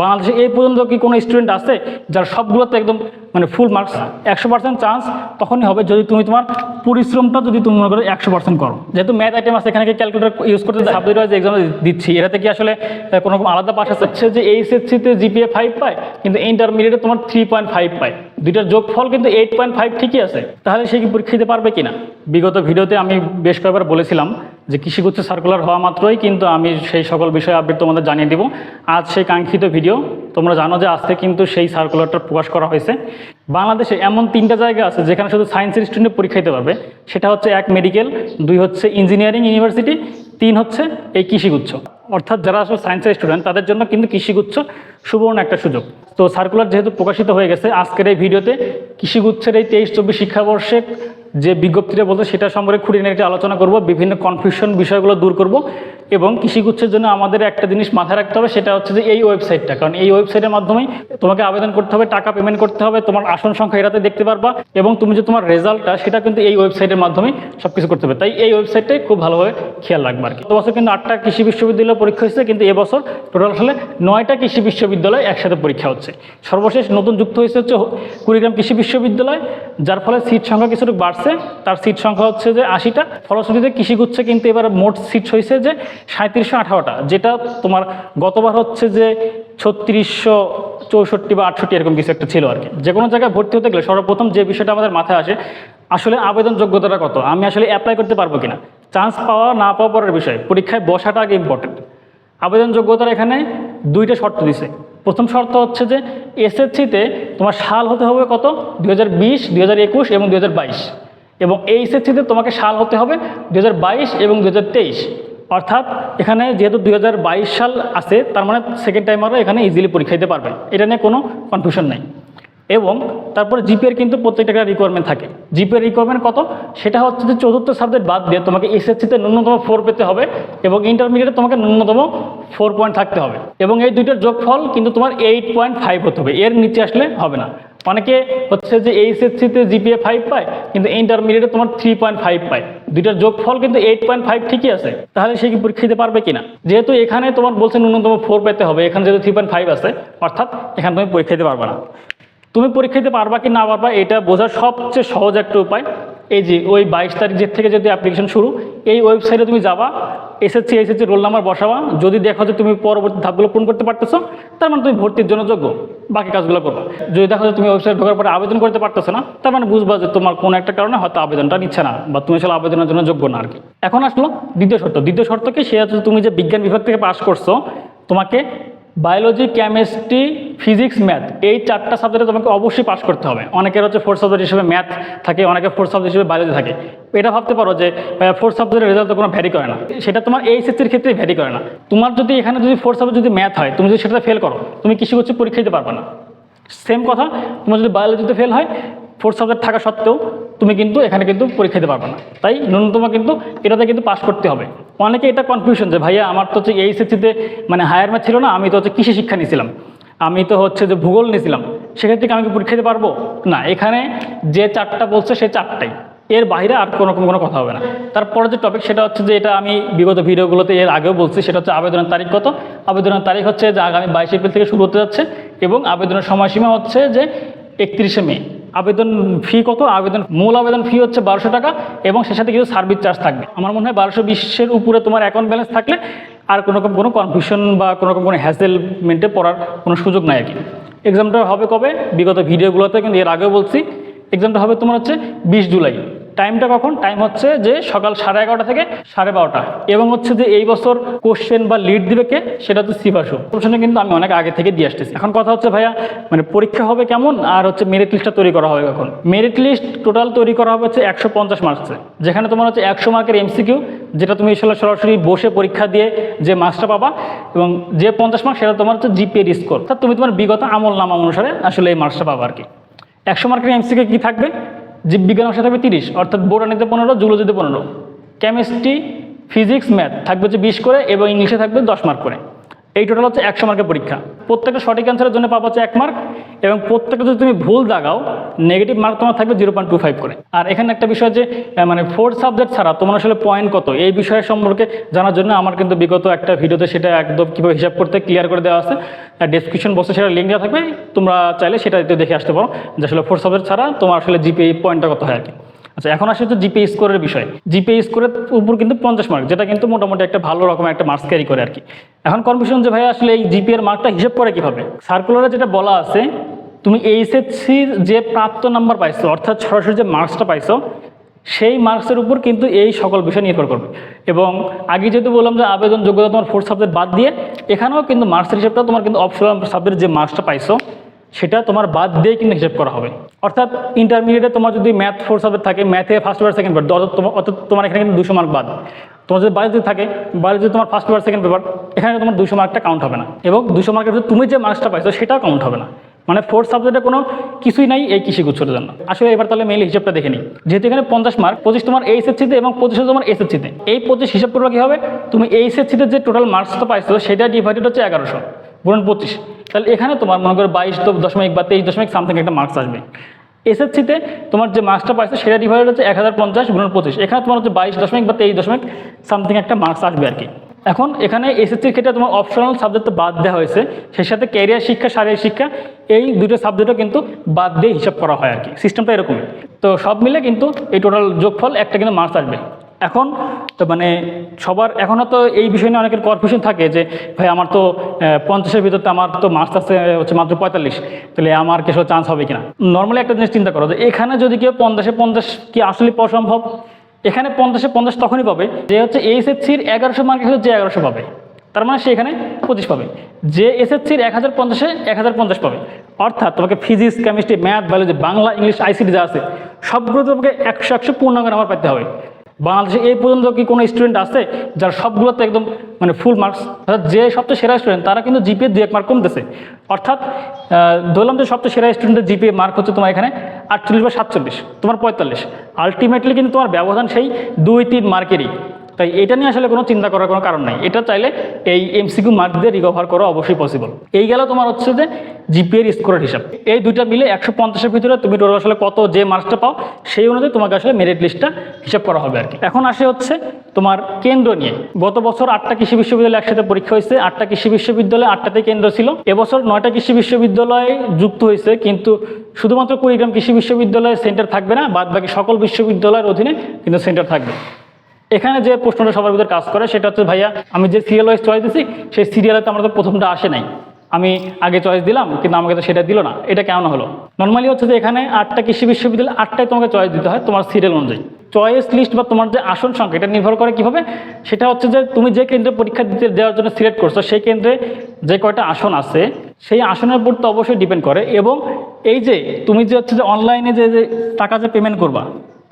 বাংলাদেশে এই পর্যন্ত কি কোনো স্টুডেন্ট আছে যার সবগুলোতে একদম মানে ফুল মার্কস একশো পার্সেন্ট চান্স তখনই হবে যদি তুমি তোমার পরিশ্রমটা যদি তুমি মনে করো একশো পার্সেন্ট করো। যেহেতু ম্যাথ আইটেম আছে এখানে ক্যালকুলেটার ইউজ করতে সাবজেক্ট ওয়াইজ এক্সাম দিচ্ছি। এটাতে কি আসলে কোনো রকম আলাদা পাশ আছে? যে এইচএসসিতে জিপিএ ফাইভ পায় কিন্তু ইন্টারমিডিয়েটে তোমার থ্রি পয়েন্ট ফাইভ পায়। দুইটার যোগফল কিন্তু এইট পয়েন্ট ফাইভ ঠিকই আছে। তাহলে সে কি পরীক্ষা দিতে পারবে কিনা? বিগত ভিডিওতে আমি বেশ কয়েকবার বলেছিলাম যে কৃষিগুচ্ছ সার্কুলার হওয়া মাত্রই কিন্তু আমি সেই সকল বিষয়ে আপডেট তোমাদের জানিয়ে দিব। আজ সেই কাঙ্ক্ষিত ভিডিও তোমরা জানো যে আজকে কিন্তু সেই সার্কুলারটা প্রকাশ করা হয়েছে। বাংলাদেশে এমন তিনটা জায়গা আছে যেখানে শুধু সায়েন্সের স্টুডেন্ট পরীক্ষা দিতে পারবে। সেটা হচ্ছে এক মেডিকেল দুই হচ্ছে ইঞ্জিনিয়ারিং ইউনিভার্সিটি তিন হচ্ছে এই কৃষিগুচ্ছ। অর্থাৎ যারা আসলে সায়েন্সের স্টুডেন্ট তাদের জন্য কিন্তু কৃষিগুচ্ছ সুবর্ণ একটা সুযোগ। তো সার্কুলার যেহেতু প্রকাশিত হয়ে গেছে, আজকের এই ভিডিওতে কৃষিগুচ্ছের এই তেইশ চব্বিশ শিক্ষাবর্ষে যে বিজ্ঞপ্তিটা বলতে সেটা সম্পর্কে একটু আলোচনা করব, বিভিন্ন কনফিউশন বিষয়গুলো দূর করব এবং কৃষিগুচ্ছের জন্য আমাদের একটা জিনিস মাথায় রাখতে হবে, সেটা হচ্ছে যে এই ওয়েবসাইটটা কারণ এই ওয়েবসাইটের মাধ্যমেই তোমাকে আবেদন করতে হবে, টাকা পেমেন্ট করতে হবে, তোমার আসন সংখ্যা এটাতে দেখতে পারবা এবং তুমি যে তোমার রেজাল্টটা সেটা কিন্তু এই ওয়েবসাইটের মাধ্যমেই সব কিছু করতে হবে। তাই এই ওয়েবসাইটটাই খুব ভালোভাবে খেয়াল রাখবে আর কি। গত বছর কিন্তু আটটা কৃষি বিশ্ববিদ্যালয় পরীক্ষা হয়েছে, কিন্তু এবছর টোটাল আসলে নয়টা কৃষি বিশ্ববিদ্যালয় একসাথে পরীক্ষা হচ্ছে। সর্বশেষ নতুন যুক্ত হয়েছে হচ্ছে কুড়িগ্রাম কৃষি বিশ্ববিদ্যালয়, যার ফলে সিট সংখ্যা কিছুটুকু বাড়ছে। তার সিট সংখ্যা হচ্ছে যে আশিটা। ফলশ্রুতিতে কৃষিগুচ্ছে কিন্তু এবার মোট সিট হয়েছে যে সাঁত্রিশশো আঠারোটা, যেটা তোমার গতবার হচ্ছে যে ছত্রিশশো চৌষট্টি বা আটষট্টি এরকম কিছু একটা ছিল আর কি। যে কোনো জায়গায় ভর্তি হতে গেলে সর্বপ্রথম যে বিষয়টা আমাদের মাথায় আসে, আসলে আবেদন যোগ্যতাটা কত? আমি আসলে অ্যাপ্লাই করতে পারব কিনা? চান্স পাওয়া, না পাওয়া পরের বিষয়, পরীক্ষায় বসাটা আগে ইম্পর্টেন্ট আবেদন যোগ্যতার এখানে দুইটা শর্ত দিছে। প্রথম শর্ত হচ্ছে যে এসএসসিতে তোমার সাল হতে হবে কত? দুই হাজার বিশ এবং দুই হাজার বাইশ। হাজার এই এসএসসিতে তোমাকে সাল হতে হবে দু হাজার বাইশ এবং দু হাজার তেইশ। অর্থাৎ এখানে যেহেতু দু হাজার বাইশ সাল আছে, তার মানে সেকেন্ড টাইমারও এখানে ইজিলি পরীক্ষা দিতে পারবে। এটা নিয়ে কোনো কনফিউশন নাই। এবং তারপরে জিপিএর কিন্তু প্রত্যেকটা রিকোয়ারমেন্ট থাকে। জিপিএর রিকোয়ারমেন্ট কত? সেটা হচ্ছে যে চতুর্থ সাবজেক্ট বাদ দিয়ে তোমাকে এসএসসিতে ন্যূনতম ফোর পেতে হবে এবং ইন্টারমিডিয়েটে তোমাকে ন্যূনতম ফোর পয়েন্ট থাকতে হবে। এবং এই দুইটার যোগফল কিন্তু তোমার এইট পয়েন্ট ফাইভ হতে হবে। এর নিচে আসলে হবে না। অনেকে হচ্ছে যে এইচএসসিতে জিপিএ ফাইভ পায়, কিন্তু ইন্টারমিডিয়েটে তোমার থ্রি পয়েন্ট ফাইভ পায়। দুইটার যোগফল কিন্তু এইট পয়েন্ট ফাইভ ঠিকই আছে। তাহলে সে কি পরীক্ষা দিতে পারবে কিনা? যেহেতু এখানে তোমার বলছে ন্যূনতম ফোর পেতে হবে, এখানে যেহেতু থ্রি পয়েন্ট ফাইভ আছে, অর্থাৎ এখানে তুমি পরীক্ষা দিতে পারবে না। তুমি পরীক্ষা দিতে পারবা কি না পারবা, এটা বোঝার সবচেয়ে সহজ একটা উপায়। এই যে, ওই বাইশ তারিখ যে থেকে যদি অ্যাপ্লিকেশন শুরু, এই ওয়েবসাইটে তুমি যাবা এসএসসি এসএসসি রোল নাম্বার বসাবা। যদি দেখো যে তুমি পরবর্তী ধাপগুলো পূরণ করতে পারতেছো, তার মানে তুমি ভর্তির জন্য যোগ্য। বাকি কাজগুলো করবা যদি দেখো যে তুমি ওয়েবসাইট ঢোকার পরে আবেদন করতে পারতেছো না, তার মানে বুঝবা যে তোমার কোনো একটা কারণে হয়তো আবেদনটা নিচ্ছে না, বা তুমি আসলে আবেদনের জন্য যোগ্য না আর কি এখন আসলো দ্বিতীয় শর্ত। দ্বিতীয় শর্ত কি সে তুমি যে বিজ্ঞান বিভাগ থেকে পাশ করছ, তোমাকে বায়োলজি কেমিস্ট্রি ফিজিক্স ম্যাথ এই চারটা সাবজেক্টে তোমাকে অবশ্যই পাস করতে হবে। অনেকের হচ্ছে ফোর্থ সাবজেক্ট হিসেবে ম্যাথ থাকে অনেকের ফোর্থ সাবজেক্ট হিসেবে বায়োলজি থাকে। এটা ভাবতে পারো যে ফোর্থ সাবজেক্টের রেজাল্ট তো কোনো ভ্যারি করে না। সেটা তোমার এই এসএসসির ক্ষেত্রে ভ্যারি করে না। তোমার যদি এখানে যদি ফোর্থ সাবজেক্ট যদি ম্যাথ হয়, তুমি যদি সেটা ফেল করো, তুমি কৃষি করছে, পরীক্ষা দিতে পারবে না। সেম কথা, তোমার যদি বায়োলজিতে ফেল হয় ফোর্থ সাবজেক্ট থাকা সত্ত্বেও তুমি কিন্তু এখানে কিন্তু পরীক্ষা দিতে পারবে না। তাই ন্যূনতম কিন্তু এটাতে কিন্তু পাস করতে হবে। অনেকে এটা কনফিউশন যে, ভাইয়া, আমার তো হচ্ছে এইচএসসিতে মানে হায়ার ম্যাথ ছিল না, আমি তো হচ্ছে কৃষি শিক্ষা নিয়েছিলাম। আমি তো হচ্ছে যে ভূগোল নিয়েছিলাম। সেক্ষেত্রে কি আমি কি পরীক্ষা দিতে পারব? না, এখানে যে চারটা বলছে সে চারটাই। এর বাইরে আর কোনো রকম কোনো কথা হবে না। তারপরে যে টপিক সেটা হচ্ছে যে, এটা আমি বিগত ভিডিওগুলোতে এর আগেও বলছি, সেটা হচ্ছে আবেদনের তারিখ কত? আবেদনের তারিখ হচ্ছে যে আগামী বাইশ এপ্রিল থেকে শুরু হতে যাচ্ছে এবং আবেদনের সময়সীমা হচ্ছে যে একত্রিশে মে। আবেদন ফি কত? আবেদন, মূল আবেদন ফি হচ্ছে বারোশো টাকা এবং সে সাথে কিছু সার্ভিস চার্জ থাকবে। আমার মনে হয় বারোশো বিশের উপরে তোমার অ্যাকাউন্ট ব্যালেন্স থাকলে আর কোনো রকম কোনো কনফিউশন বা কোনো রকম কোনো হ্যাসেলমেন্টে পড়ার কোনো সুযোগ নাই আর কি। এক্সামটা হবে কবে? বিগত ভিডিওগুলোতে কিন্তু এর আগেও বলছি। এক্সামটা হবে তোমার হচ্ছে বিশ জুলাই। টাইমটা কখন? টাইম হচ্ছে যে সকাল সাড়ে এগারোটা থেকে সাড়ে বারোটা। এবং হচ্ছে যে এই বছর কোশ্চেন বা লিড দিবে কে? সেটা হচ্ছে সিভাসু কোশ্চেনে কিন্তু আমি অনেক আগে থেকে দিয়ে আসতেছি। এখন কথা হচ্ছে ভাইয়া মানে পরীক্ষা হবে কেমন? আর হচ্ছে মেরিট লিস্টটা তৈরি করা হবে এখন মেরিট লিস্ট টোটাল তৈরি করা হবে হচ্ছে একশো পঞ্চাশ মার্কসে যেখানে তোমার হচ্ছে একশো মার্কের এমসিকিউ যেটা তুমি সরাসরি বসে পরীক্ষা দিয়ে যে মার্কসটা পাবা, এবং যে পঞ্চাশ মার্ক সেটা তোমার হচ্ছে জিপিএ স্কোর তা তুমি তোমার বিগত আমল নামা অনুসারে আসলে এই মার্কসটা পাবা আর কি। একশো মার্কের এমসিকিউ কী থাকবে? জীববিজ্ঞান অংশে থাকবে তিরিশ, অর্থাৎ বোটানিতে পনেরো জুলজিতে পনেরো। কেমিস্ট্রি ফিজিক্স ম্যাথ থাকবে হচ্ছে বিশ করে এবং ইংলিশে থাকবে দশ মার্ক করে। এই টোটাল হচ্ছে একশো মার্কের পরীক্ষা। প্রত্যেকটা সঠিক অ্যান্সারের জন্য পাওয়া হচ্ছে এক মার্ক এবং প্রত্যেকটা যদি তুমি ভুল দাগাও নেগেটিভ মার্ক তোমার থাকবে জিরো পয়েন্ট টু ফাইভ করে। আর এখানে একটা বিষয় যে মানে ফোর সাবজেক্ট ছাড়া তোমার আসলে পয়েন্ট কত? এই বিষয় সম্পর্কে জানার জন্য আমার কিন্তু বিগত একটা ভিডিওতে সেটা একদম কীভাবে হিসাব করতে ক্লিয়ার করে দেওয়া আছে। ডিসক্রিপশন বক্সে সেটা লিঙ্ক দেওয়া থাকবে। তোমরা চাইলে সেটা দেখে আসতে পারো যে আসলে ফোর সাবজেক্ট ছাড়া তোমার আসলে জিপিএ পয়েন্টটা কত হয় আর কি। আচ্ছা এখন আসলে হচ্ছে জিপিএ স্কোরের বিষয়। জিপিএ স্কোরের উপর কিন্তু পঞ্চাশ মার্ক যেটা কিন্তু মোটামুটি একটা ভালো রকমের একটা মার্কস ক্যারি করে আর কি। এখন কনফিউশন যে ভাই, আসলে এই জিপিএ এর মার্কটা হিসেব করে কীভাবে? সার্কুলারে যেটা বলা আছে, তুমি এইচএসসির যে প্রাপ্ত নাম্বার পাইছো, অর্থাৎ সরাসরি যে মার্কসটা পাইছো, সেই মার্কসের উপর কিন্তু এই সকল বিষয় নির্ভর করবে। এবং আগে যেহেতু বললাম যে আবেদন যোগ্যতা তোমার ফোর্থ সাবজেক্ট বাদ দিয়ে, এখানেও কিন্তু মার্কসের হিসেবটা তোমার কিন্তু অপশনাল সাবজেক্টের যে মার্কসটা পাইছো সেটা তোমার বাদ দিয়ে কিন্তু হিসেব করা হবে। অর্থাৎ ইন্টারমিডিয়েটে তোমার যদি ম্যাথ ফোর সাবজেক্ট থাকে ম্যাথে ফার্স্ট পেপার সেকেন্ড পেপার তোমার অর্থাৎ তোমার এখানে কিন্তু দুশো মার্ক বাদ। তোমার যদি বায়োলজি থাকে বায়োলজি তোমার ফার্স্ট পেপার সেকেন্ড পেপার এখানে তোমার দুশো মার্কটা কাউন্ট হবে না। এবং দুশো মার্কের ভিতরে তুমি যে মার্কসটা পাইছো, সেটাও কাউন্ট হবে না। মানে ফোর্থ সাবজেক্টে কোনো কিছুই নাই এই কৃষি গুচ্ছর জন্য। আসলে এবার তাহলে মেইল হিসাবটা দেখে নিই। যেহেতু এখানে পঞ্চাশ মার্ক পঁচিশ তোমার এইচএসসিতে এবং পঁচিশ তোমার এসএসসিতে এই পঁচিশ হিসাব করলে কী হবে? তুমি এইচএসসিতে যে টোটাল মার্কসটা পাইছো, সেটা ডিভাইডেড হচ্ছে এগারোশো। গুণন পঁচিশ। তাহলে এখানে তোমার মনে করো বাইশ দশমিক বা তেইশ দশমিক সামথিং একটা মার্কস আসবে। এসএসসিতে তোমার যে মার্কসটা পাইছে সেটা ডিভাইড হচ্ছে এক হাজার পঞ্চাশ গুণন পঁচিশ। এখানে তোমার হচ্ছে বাইশ দশমিক বা তেইশ দশমিক সামথিং একটা মার্কস আসবে আর কি। এখন এখানে এসএসসির ক্ষেত্রে তোমার অপশনাল সাবজেক্ট বাদ দেওয়া হয়েছে। সেই সাথে ক্যারিয়ার শিক্ষা, শারীরিক শিক্ষা, এই দুটো সাবজেক্টও কিন্তু বাদ দিয়ে হিসাব করা হয় আর কি। সিস্টেমটা এরকমই। তো সব মিলে কিন্তু এই টোটাল যোগফল একটা কিন্তু মার্কস আসবে। এখন তো মানে সবার এখনও তো এই বিষয় নিয়ে অনেকের কনফিউশন থাকে যে, ভাই, আমার তো পঞ্চাশের ভিতরে আমার তো মার্কস হচ্ছে মাত্র পঁয়তাল্লিশ। তাহলে আমার কিছু চান্স হবে কিনা? নর্মালি একটা জিনিস চিন্তা করো যে, এখানে যদি কেউ পঞ্চাশে পঞ্চাশ কি আসলে পাওয়া সম্ভব? এখানে পঞ্চাশে পঞ্চাশ তখনই পাবে যে, হচ্ছে এইচএসসির এগারোশো মার্কের যে এগারোশো পাবে। তার মানে সে এখানে পঁচিশ পাবে। যে এস এস এসএসসির এক হাজার পঞ্চাশে এক হাজার পঞ্চাশ পাবে। অর্থাৎ তোমাকে physics chemistry math biology Bangla English ICT যা আছে সবগুলো তোমাকে একশো একশো পূর্ণাঙ্গ নাম্বার পেতে হবে। বাংলাদেশে এই পর্যন্ত কি কোনো স্টুডেন্ট আছে যার সবগুলোতে একদম মানে ফুল মার্কস অর্থাৎ যে সবচেয়ে সেরা স্টুডেন্ট তারা কিন্তু জিপিএ দু এক মার্ক কমতেছে। অর্থাৎ ধরলাম যে সবচেয়ে সেরা স্টুডেন্টের জিপিএ মার্ক হচ্ছে তোমার এখানে আটচল্লিশ বা সাতচল্লিশ, তোমার পঁয়তাল্লিশ। আলটিমেটলি কিন্তু তোমার ব্যবধান সেই দুই তিন মার্কেরই তাই এটা নিয়ে আসলে কোনো চিন্তা করার কোনো কারণ নাই। এটা চাইলে এই এমসিকিউ মার্ক দিয়ে রিকভার করা অবশ্যই পসিবল এই গেল তোমার হচ্ছে যে জিপিএর স্কোরের হিসাব। এই দুইটা মিলে একশো পঞ্চাশের ভিতরে তুমি টোটাল আসলে কত যে মার্কসটা পাও, সেই অনুযায়ী তোমাকে আসলে মেরিট লিস্টটা হিসাব করা হবে আর কি এখন আসে হচ্ছে তোমার কেন্দ্র নিয়ে। গত বছর আটটা কৃষি বিশ্ববিদ্যালয় একসাথে পরীক্ষা হয়েছে। আটটা কৃষি বিশ্ববিদ্যালয় আটটাতে কেন্দ্র ছিল। এবছর নয়টা কৃষি বিশ্ববিদ্যালয় যুক্ত হয়েছে, কিন্তু শুধুমাত্র কুড়িগ্রাম কৃষি বিশ্ববিদ্যালয়ে সেন্টার থাকবে না বাদ বাকি সকল বিশ্ববিদ্যালয়ের অধীনে কিন্তু সেন্টার থাকবে। এখানে যে প্রশ্নটা সবার ভিতরে কাজ করে, সেটা হচ্ছে ভাইয়া, আমি যে সিরিয়াল ওয়াইজ চয়েস দিচ্ছি সেই সিরিয়ালে তো আমার তো প্রথমটা আসে নাই। আমি আগে চয়েস দিলাম, কিন্তু আমাকে তো সেটা দিল না। এটা কেমন হলো? নর্মালি হচ্ছে যে এখানে আটটা কৃষি বিশ্ববিদ্যালয়, আটটায় তোমাকে চয়েস দিতে হয় তোমার সিরিয়াল অনুযায়ী। চয়েস লিস্ট বা তোমার যে আসন সংখ্যা, এটা নির্ভর করে কীভাবে? সেটা হচ্ছে যে তুমি যে কেন্দ্রে পরীক্ষা দিতে দেওয়ার জন্য সিলেক্ট করছ, সেই কেন্দ্রে যে কয়টা আসন আছে, সেই আসনের উপর তো অবশ্যই ডিপেন্ড করে। এবং এই যে তুমি যে হচ্ছে যে অনলাইনে যে টাকা যে পেমেন্ট করবা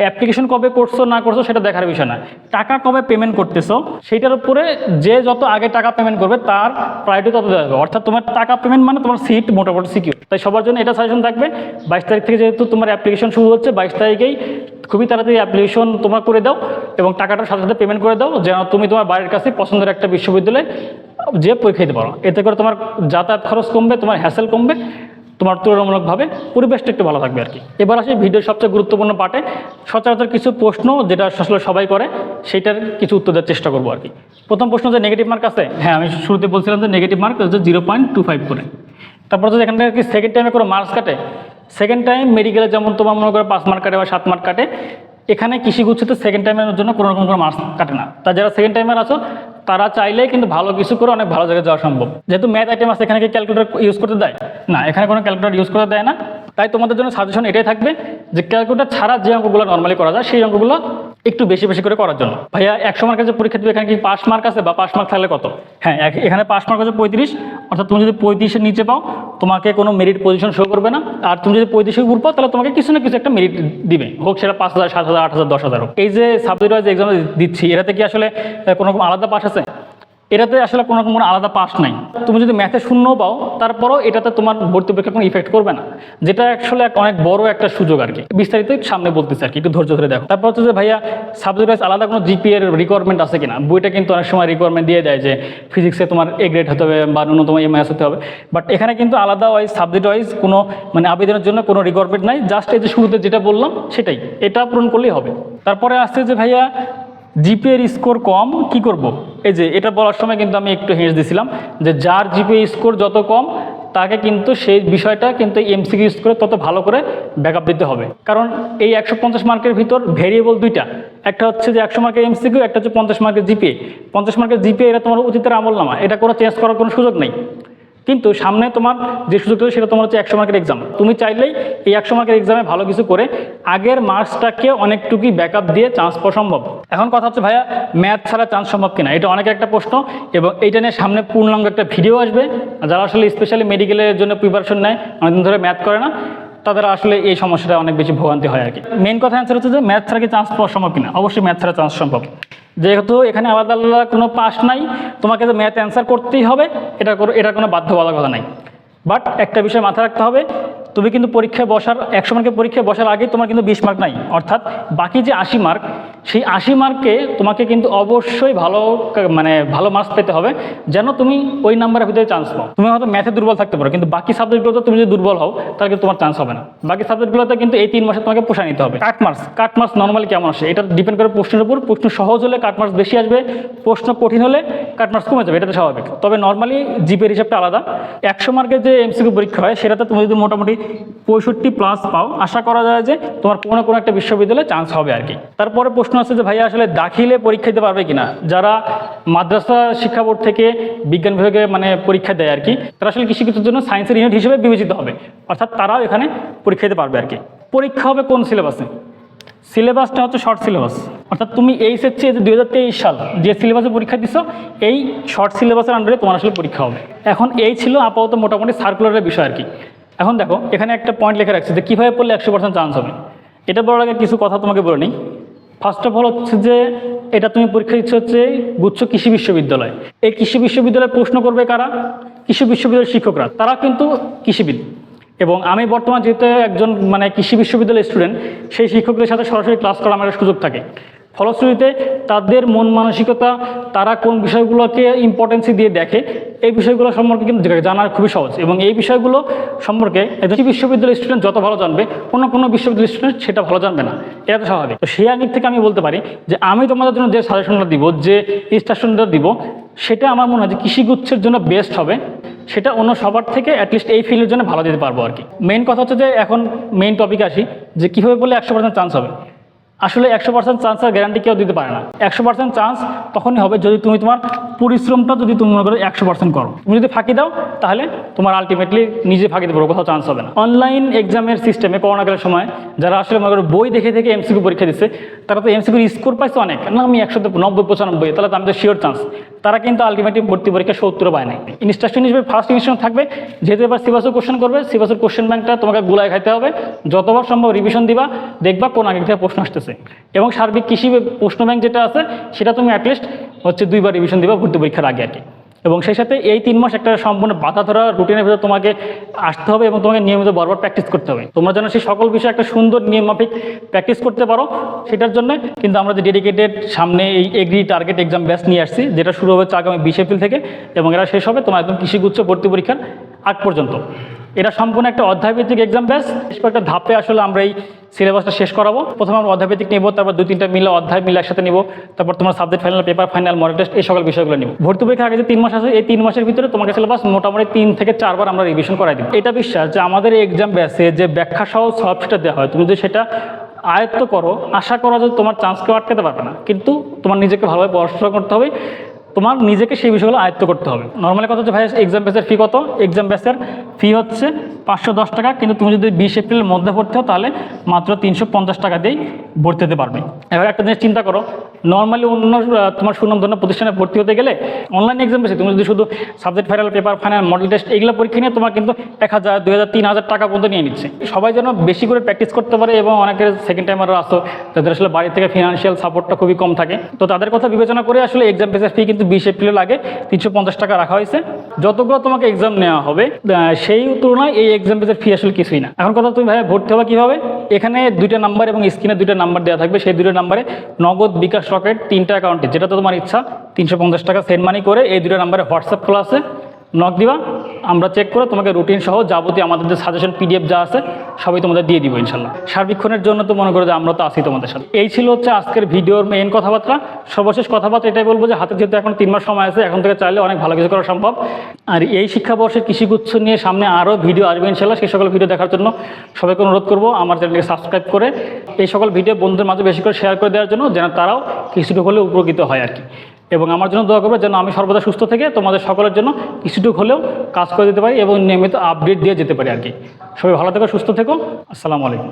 অ্যাপ্লিকেশন কবে করছ, না করছ সেটা দেখার বিষয় না। টাকা কবে পেমেন্ট করতেছো সেটার উপরে যে যত আগে টাকা পেমেন্ট করবে, তার প্রায়োরিটি তত দেওয়া হবে। অর্থাৎ তোমার টাকা পেমেন্ট মানে তোমার সিট মোটামুটি সিকিউর তাই সবার জন্য এটা সাজেশন থাকবে। বাইশ তারিখ থেকে যেহেতু তোমার অ্যাপ্লিকেশন শুরু হচ্ছে, বাইশ তারিখেই খুবই তাড়াতাড়ি অ্যাপ্লিকেশন তোমার করে দাও এবং টাকাটা সাথে সাথে পেমেন্ট করে দাও, যেন তুমি তোমার বাড়ির কাছে পছন্দের একটা বিশ্ববিদ্যালয়ে যে পরীক্ষা দিতে পারো। এতে করে তোমার যাতায়াত খরচ কমবে, তোমার হ্যাসেল কমবে। তোমার তুলনামূলকভাবে পরিবেশটা একটু ভালো থাকবে আর কি এবার আসি ভিডিওর সবচেয়ে গুরুত্বপূর্ণ পার্টে। সচরাচর কিছু প্রশ্ন যেটা আসলে সবাই করে, সেটার কিছু উত্তর দেওয়ার চেষ্টা করব আর কি প্রথম প্রশ্ন যে নেগেটিভ মার্ক আছে হ্যাঁ আমি শুরুতে বলছিলাম যে নেগেটিভ মার্ক হচ্ছে জিরো পয়েন্ট টু ফাইভ করে। তারপর হচ্ছে এখান থেকে কি সেকেন্ড টাইমে কোনো মার্কস কাটে সেকেন্ড টাইম মেডিকেলে যেমন তোমার মনে করো পাঁচ মার্ক কাটে বা সাত মার্ক কাটে, এখানে কৃষি গুচ্ছতে সেকেন্ড টাইমের জন্য কোনো রকম কোনো মার্কস কাটে না। তা যারা সেকেন্ড টাইমের আছো তারা চাইলে কিন্তু ভালো কিছু করে অনেক ভালো জায়গায় যাওয়া সম্ভব। যেহেতু ম্যাথ আইটেম আছে, এখানে কি ক্যালকুলেটর ইউজ করতে দেয়? না, এখানে কোনো ক্যালকুলেটর ইউজ করতে দেয় না। তাই তোমাদের জন্য সাজেশন এটাই থাকবে যে ক্যালকুলেটর ছাড়া যে অঙ্কগুলো নর্মালি করা যায়, সেই অঙ্কগুলো একটু বেশি বেশি করে করার জন্য। ভাইয়া, একশো মার্কের যে পরীক্ষা দিবে, এখানে কি পাঁচ মার্ক আছে বা পাঁচ মার্ক থাকলে কত? হ্যাঁ এখানে পাঁচ মার্ক আছে পঁয়ত্রিশ, অর্থাৎ তুমি যদি পঁয়ত্রিশের নিচে পাও, তোমাকে কোনো মেরিট পজিশন শো করবে না। আর তুমি যদি পঁয়ত্রিশের উপর পাও, তাহলে তোমাকে কিছু না কিছু একটা মেরিট দিবে। হোক সেটা পাঁচ হাজার, সাত হাজার, আট হাজার, দশ হাজার এই যে সাবজেক্ট ওয়াইজ এক্সাম দিচ্ছি, এটাতে কি আসলে কোনো আলাদা পাস আছে? এটাতে আসলে কোনো রকম কোনো আলাদা পাস নাই। তুমি যদি ম্যাথে শূন্য পাও, তারপরও এটাতে তোমার ভর্তি পরীক্ষা কোনো ইফেক্ট করবে না। যেটা আসলে অনেক বড় একটা সুযোগ আর কি। বিস্তারিত সামনে বলতেছে আর কি, একটু ধৈর্য ধরে দেখো। তারপর হচ্ছে যে ভাইয়া সাবজেক্ট ওয়াইজ আলাদা কোনো জিপিএর রিকোয়ারমেন্ট আছে কিনা? বইটা কিন্তু অনেক সময় রিকোয়ারমেন্ট দিয়ে দেয় যে ফিজিক্সে তোমার এ গ্রেড হতে হবে বা ন্যূনতম এমআইএস হতে হবে। বাট এখানে কিন্তু আলাদা ওয়াইজ সাবজেক্ট ওয়াইজ কোনো মানে আবেদনের জন্য কোনো রিকোয়ারমেন্ট নাই। জাস্ট এই যে শুরুতে যেটা বললাম, সেটাই। এটা পূরণ করলেই হবে। তারপরে আসছে যে ভাইয়া জিপিএর স্কোর কম, কি করব? এই যে, এটা বলার সময় কিন্তু আমি একটু হেঁস দিছিলাম যে যার জিপিএ স্কোর যত কম, তাকে কিন্তু সেই বিষয়টা কিন্তু এমসিকিউ ইউজ করে তত ভালো করে ব্যাকআপ দিতে হবে। কারণ এই একশো পঞ্চাশ মার্কের ভিতর ভেরিয়েবল দুইটা। একটা হচ্ছে যে একশো মার্কের এমসিকিউ, একটা হচ্ছে পঞ্চাশ মার্কের জিপিএ। পঞ্চাশ মার্কের জিপিএ, এটা তোমার অতীতের আমল নামা এটা কোনো চেঞ্জ করার কোনো সুযোগ নেই। কিন্তু সামনে তোমার যে সুযোগ ছিল সেটা তোমার হচ্ছে একশো মার্কের এক্সাম তুমি চাইলেই এই একশো মার্কের এক্সামে ভালো কিছু করে আগের মার্কসটাকে অনেকটুকুই ব্যাকআপ দিয়ে চান্স পাওয়া সম্ভব। এখন কথা হচ্ছে, ভাইয়া ম্যাথ ছাড়া চান্স সম্ভব কিনা? এটা অনেকের একটা প্রশ্ন এবং এইটা নিয়ে সামনে পূর্ণাঙ্গ একটা ভিডিও আসবে। যারা আসলে স্পেশালি মেডিকেলের জন্য প্রিপারেশন নেয়, অনেকদিন ধরে ম্যাথ করে না তাদের আসলে এই সমস্যাটা অনেক বেশি ভোগান্তি হয় আর কি। মেন কথা অ্যান্সার হচ্ছে যে ম্যাথ ছাড়া কি চান্স পাওয়া সম্ভব কিনা? অবশ্যই ম্যাথ ছাড়া চান্স সম্ভব। যেহেতু এখানে আলাদা আলাদা কোনো পাস নাই, তোমাকে যে ম্যাথ অ্যান্সার করতেই হবে, এটা এটা কোনো বাধ্যবাধকতা নাই। বাট একটা বিষয় মাথায় রাখতে হবে, তুমি কিন্তু পরীক্ষায় বসার একশো মার্কের পরীক্ষায় বসার আগে তোমার কিন্তু বিশ মার্ক নাই। অর্থাৎ বাকি যে আশি মার্ক সেই আশি মার্কে তোমাকে কিন্তু অবশ্যই ভালো মানে ভালো মার্কস পেতে হবে। যেন তুমি ওই নাম্বারের ভিতরে চান্স পাও। তুমি হয়তো ম্যাথে দুর্বল থাকতে পারো, কিন্তু বাকি সাবজেক্টগুলোতে তুমি যদি দুর্বল হও, তাহলে কিন্তু তোমার চান্স হবে না। বাকি সাবজেক্টগুলোতে কিন্তু এই তিন মাসে তোমাকে পোষা নিতে হবে। Cut marks cut marks normally কেমন আসে? এটা ডিপেন্ড করে প্রশ্নের উপর। প্রশ্ন সহজ হলে কাট মার্কস বেশি আসবে, প্রশ্ন কঠিন হলে কাট মার্কস কমে যাবে এটা তো স্বাভাবিক। তবে নর্মালি জিপের হিসাবটা আলাদা। একশো মার্কের যে এমসিকিউ পরীক্ষা হয়, সেটাতে তুমি যদি মোটামুটি পঁয়ষট্টি প্লাস পাও, আশা করা যায় যে তোমার কোনো কোনো একটা বিশ্ববিদ্যালয়ে চান্স হবে আর কি। তারপরে প্রশ্ন আছে যে ভাইয়া আসলে দাখিলে পরীক্ষা দিতে পারবে কিনা? যারা মাদ্রাসা শিক্ষা বোর্ড থেকে বিজ্ঞান বিভাগে মানে পরীক্ষা দেয় আর কি, তারা আসলে কৃষি কিছুর জন্য সায়েন্সের ইউনিট হিসেবে বিবেচিত হবে। অর্থাৎ তারাও এখানে পরীক্ষা দিতে পারবে আর কি। পরীক্ষা হবে কোন সিলেবাসে সিলেবাসটা হচ্ছে শর্ট সিলেবাস অর্থাৎ তুমি এইচএসসি দুই হাজার তেইশ সাল যে সিলেবাসে পরীক্ষা দিছো, এই শর্ট সিলেবাসের আন্ডারে তোমার আসলে পরীক্ষা হবে। এখন এই ছিল আপাতত মোটামুটি সার্কুলারের বিষয় আর কি। এখন দেখো, এখানে একটা পয়েন্ট লেখা রাখছে যে কীভাবে পড়লে একশো পার্সেন্ট চান্স হবে। এটা বলার আগে কিছু কথা তোমাকে বলে নিই। ফার্স্ট অফ অল হচ্ছে যে, এটা তুমি পরীক্ষা দিচ্ছ হচ্ছে গুচ্ছ কৃষি বিশ্ববিদ্যালয়। এই কৃষি বিশ্ববিদ্যালয়ে প্রশ্ন করবে কারা? কৃষি বিশ্ববিদ্যালয়ের শিক্ষকরা। তারা কিন্তু কৃষিবিদ। এবং আমি বর্তমান যেহেতু একজন মানে কৃষি বিশ্ববিদ্যালয়ের স্টুডেন্ট সেই শিক্ষকদের সাথে সরাসরি ক্লাস করার আমার সুযোগ থাকে। ফলশ্রুতিতে তাদের মন মানসিকতা, তারা কোন বিষয়গুলোকে ইম্পর্টেন্সি দিয়ে দেখে, এই বিষয়গুলো সম্পর্কে কিন্তু জানা খুবই সহজ। এবং এই বিষয়গুলো সম্পর্কে একজন বিশ্ববিদ্যালয়ের স্টুডেন্ট যত ভালো জানবে অন্য কোনো বিশ্ববিদ্যালয়ের স্টুডেন্ট সেটা ভালো জানবে না। এটা তো স্বাভাবিক। তো সেই আগে থেকে আমি বলতে পারি যে আমি তোমাদের জন্য যে সাজেশনটা দিব, যে ইনস্ট্রাকশনটা দিব, সেটা আমার মনে হয় যে কৃষিগুচ্ছের জন্য বেস্ট হবে। সেটা অন্য সবার থেকে অ্যাটলিস্ট এই ফিল্ডের জন্য ভালো দিতে পারব আর কি। মেন কথা হচ্ছে যে এখন মেইন টপিক আসি, যে কীভাবে বললে একশো পার্সেন্ট চান্স হবে। আসলে একশো পার্সেন্ট চান্সের গ্যারান্টি কেউ দিতে পারে না। একশো পার্সেন্ট চান্স তখনই হবে যদি তুমি তোমার পরিশ্রমটা যদি তুমি মনে করো একশো পার্সেন্ট করো। তুমি যদি ফাঁকি দাও, তাহলে তোমার আলটিমেটলি নিজে ফাঁকি দেবো, কোথাও চান্স হবে না। অনলাইন এক্সামের সিস্টেমে করোনাকালের সময় যারা আসলে মনে করো বই দেখে থেকে এমসিকিউ পরীক্ষা দিচ্ছে তারা তো এমসিকিউর স্কোর পাইছে অনেক। না, আমি একশো নব্বই, পঁচানব্বই, তাহলে আমি তো শিওর চান্স তারা কিন্তু আলটিমেটলি ভর্তি পরীক্ষা সত্তর পায় নাই। ইনস্ট্রাকশন হিসেবে ফার্স্ট ইনস্ট্রাকশন থাকবে। যেহেতু এবার সিবাসের কোশ্চেন করবে সিবাসের কোশ্চেন ব্যাংকটা তোমাকে গুলায় খাইতে হবে। যতবার সম্ভব রিভিশন দিবা, দেখবা কোন আগে থেকে প্রশ্ন আসতেছে। এবং সার্বিক কৃষি প্রশ্ন ব্যাংক যেটা আছে, সেটা তুমি অ্যাটলিস্ট হচ্ছে দুইবার রিভিশন দিবা ভর্তি পরীক্ষার আগে আর কি। এবং সেই সাথে এই তিন মাস একটা সম্পূর্ণ বাধা ধরা রুটিনের ভিতরে তোমাকে আসতে হবে এবং তোমাকে নিয়মিত বারবার প্র্যাকটিস করতে হবে। তোমরা যেন সেই সকল বিষয়ে একটা সুন্দর নিয়মমাফিক প্র্যাকটিস করতে পারো, সেটার জন্য কিন্তু আমরা যে ডেডিকেটেড সামনে এই এগ্রি টার্গেট এক্সাম ব্যাচ নিয়ে আসছি, যেটা শুরু হবে আগামী বিশ এপ্রিল থেকে এবং এরা শেষ হবে তোমার একদম কৃষিগুচ্ছ ভর্তি পরীক্ষার আগ পর্যন্ত। এটা সম্পূর্ণ একটা অধ্যায়ভিত্তিক এক্সাম ব্যাস বেশ কয়েকটা ধাপে আসলে আমরা এই সিলেবাসটা শেষ করাবো। প্রথমে আমরা অধ্যায়ভিত্তিক নেব, তারপর দু তিনটা মিলে অধ্যায় মিলে একসাথে নিবো, তারপর তোমার subject final paper final model test এই সকল বিষয়গুলো নিবো। ভর্তি পরীক্ষার আগে যে তিন মাস আছে, এই তিন মাসের ভিতরে তোমাকে সিলেবাস মোটামুটি তিন থেকে চারবার আমরা রিভিশন করাই দিব। এটা বিশ্বাস যে আমাদের এই এক্সাম ব্যাচে যে ব্যাখ্যা সহ সব দেওয়া হয়, তুমি যদি সেটা আয়ত্ত করো, আশা করা যে তোমার চান্সকেও আটকাতে পারবে না। কিন্তু তোমার নিজেকে ভালোভাবে পড়াশোনা করতে হবে। তোমার নিজেকে সেই বিষয়গুলো আয়ত্ত করতে হবে। নর্মালি কথা হচ্ছে, ভাই এক্সাম ব্যাচের ফি কত? এক্সাম ব্যাচের ফি হচ্ছে পাঁচশো দশ টাকা, কিন্তু তুমি যদি বিশ এপ্রিলের মধ্যে ভর্তি হও, তাহলে মাত্র তিনশো পঞ্চাশ টাকা দিয়েই ভর্তি হতে পারবে। এবার একটা জিনিস চিন্তা করো নর্মালি অন্য তোমার সুনাম ধন্য প্রতিষ্ঠানে ভর্তি হতে গেলে অনলাইন এক্সাম বেশি তুমি যদি শুধু subject final paper final model test এগুলো পরীক্ষা নিয়ে তোমার কিন্তু এক হাজার, দুই হাজার, তিন হাজার টাকা পর্যন্ত নিয়ে নিচ্ছে। সবাই যেন বেশি করে প্র্যাকটিস করতে পারে এবং অনেকের সেকেন্ড টাইমাররা আসো তাদের আসলে বাড়ি থেকে ফিনান্সিয়াল সাপোর্টটা খুবই কম থাকে। তো তাদের কথা বিবেচনা করে আসলে এক্সাম বেসের ফি কিন্তু বিশ এপ্রিলের আগে তিনশো পঞ্চাশ টাকা রাখা হয়েছে। যতগুলো তোমাকে এক্সাম নেওয়া হবে সেই তুলনায় এই এক্সাম বেজের ফি আসলে কিছুই না। এখন কথা তুমি ভাই ভর্তি হবে কীভাবে? এখানে দুইটা নাম্বার এবং স্ক্রিনে দুইটা নাম্বার দেওয়া থাকবে। সেই দুটো নাম্বারে নগদ বিকাশ রকেট তিনটা অ্যাকাউন্টে যেটা তো তোমার ইচ্ছা, তিনশো পঞ্চাশ টাকা সেন্ড মানি করে এই দুটো নাম্বারে হোয়াটসঅ্যাপ খোলা আছে। নক দিবা, আমরা চেক করে তোমাকে রুটিন সহ যাবতীয় আমাদের যে সাজেশন পিডিএফ যা আছে, সবই তোমাদের দিয়ে দিব ইনশাল্লাহ। সার্বিক্ষণের জন্য তো মনে করো যে আমরা তো আছি তোমাদের সাথে। এই ছিল হচ্ছে আজকের ভিডিওর মেইন কথাবার্তা। সর্বশেষ কথাবার্তা এটাই বলব যে হাতে যেহেতু এখন তিন মাস সময় আছে, এখন থেকে চাইলে অনেক ভালো কিছু করা সম্ভব। আর এই শিক্ষাবর্ষে কৃষিগুচ্ছ নিয়ে সামনে আরও ভিডিও আসবে ইনশাল্লাহ, সেই সকল ভিডিও দেখার জন্য সবাইকে অনুরোধ করব আমার চ্যানেলকে সাবস্ক্রাইব করে এই সকল ভিডিও বন্ধুদের মাঝে বেশি করে শেয়ার করে দেওয়ার জন্য, যেন তারাও কিছুটুকু হলে উপকৃত হয় আর কি। এবং আমার জন্য দোয়া করবে যেন আমি সর্বদা সুস্থ থেকে তোমাদের সকলের জন্য কিছুটুকু হলেও কাজ করে দিতে পারি এবং নিয়মিত আপডেট দিয়ে যেতে পারি আর কি। সবাই ভালো থেকো, সুস্থ থেকো। আসসালামু আলাইকুম।